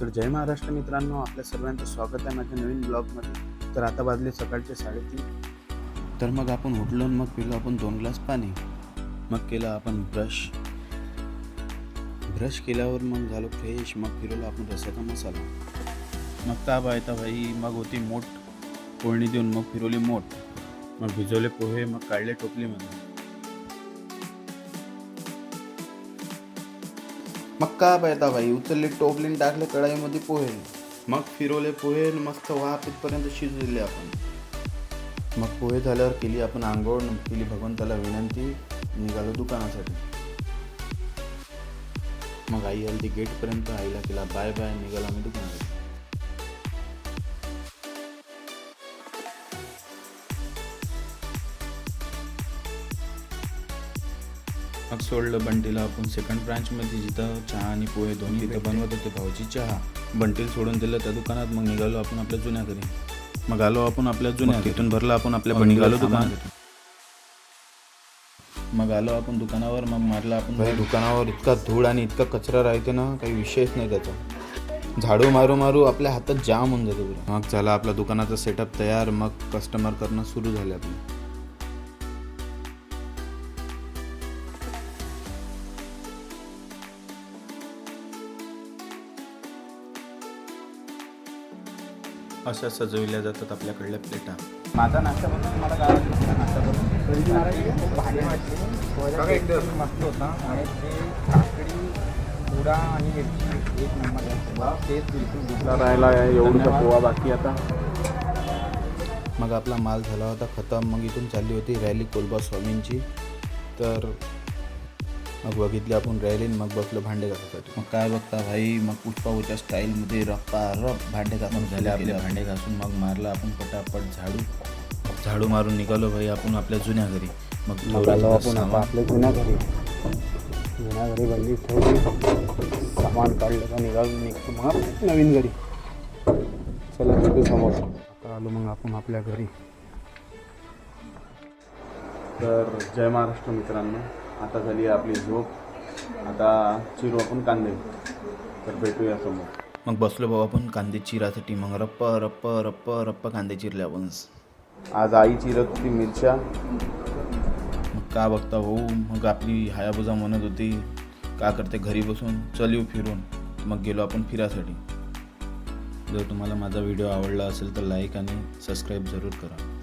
तर जय महाराष्ट्र मित्रांनो आपल्या सर्वांचं स्वागत आहे माझ्या नवीन ब्लॉगमध्ये. तर आता वाजले सकाळचे साडेतीन. तर मग आपण उठलो मग पिलो आपण दोन ग्लास पाणी. मग केलं आपण ब्रश. ब्रश केल्यावर मग झालो फ्रेश मग फिरवलं आपण रस्याचा मसाला. मग का आहे भाई मग होती मोठ. पोळणी देऊन मग फिरवली मोठ. मग भिजवले पोहे मग काढले टोपलीमध्ये मग का पाहता भाई उचलले टोपलीन टाकले कढाईमध्ये पोहे. मग फिरवले पोहे आणि मस्त वाहतीपर्यंत शिजवले आपण. मग पोहे झाल्यावर केली आपण आंघोळ केली भगवंताला विनंती निघालो दुकानासाठी. मग आई आली ती गेटपर्यंत आईला केला बाय बाय निघाला मी दुकानासाठी. मग सोडलं बंटीला आपण सेकंड ब्रांचमध्ये जिथं चहा आणि पोहे दोन्ही तिथं बनवत होते भाऊची चहा. बंटील सोडून दिलं त्या दुकानात मग निघालो आपण आपल्या जुन्या घरी. मग आलो आपण आपल्या जुन्या तिथून भरलं आपण आपल्या निघालो दुकानात. मग आलो आपण दुकानावर मग मारला आपण दुकानावर इतका धूळ आणि इतका कचरा राहते ना काही विषयच नाही त्याचा. झाडू मारू मारू आपल्या हातात जाम होऊन जाते. मग चला आपल्या दुकानाचा सेटअप तयार. मग कस्टमर करणं सुरू झाले आपले. अशा सजविल्या जातात आपल्याकडल्या प्लेटा. माझा नाश्ता बनवून काय वाटलं नाश्ता बनवून. भारी वाटली एकदम मस्त होता. आणि ते काकडी पुडा आणि मिरची एक नंबर आहे. तेच बिलकुल दुसरा राहिला एवढा पोहा बाकी आता. मग आपला माल झाला होता खतम. मग इथून चालली होती रॅली कोलबा स्वामींची. तर मग बघितली आपण रॅली मग बसलो भांडे घासासाठी मग काय बघता भाई मग पुष्पाऊच्या स्टाईलमध्ये रप्पा रप भांडे घासून झाले आपले भांडे घासून मग मारलं आपण पटापट झाडू. झाडू मारून निघालो भाई आपण आपल्या जुन्या घरी. मग मग आलो आपण आपल्या जुन्या घरी. जुन्या घरी बंदी ठेवली. सामान काढलं का निघालून निघतो मग आपण नवीन घरी. चला तिथे समोर. आता आलो मग आपण आपल्या घरी. तर जय महाराष्ट्र मित्रांनो. आता झाली आपली झोप. आता चिरू आपण कांदे. तर भेटूया समोर. मग बसलो भाऊ आपण कांदे चिरासाठी मग रप्प रप्प रप्प रप्प कांदे चिरले आपण. आज आई चिरत होती मिरच्या. मग का बघता भाऊ? मग आपली हायाबुजा म्हणत होती का करते घरी बसून? चल येऊ फिरून. मग गेलो आपण फिरासाठी. जर तुम्हाला माझा व्हिडिओ आवडला असेल तर लाईक आणि सबस्क्राईब जरूर करा.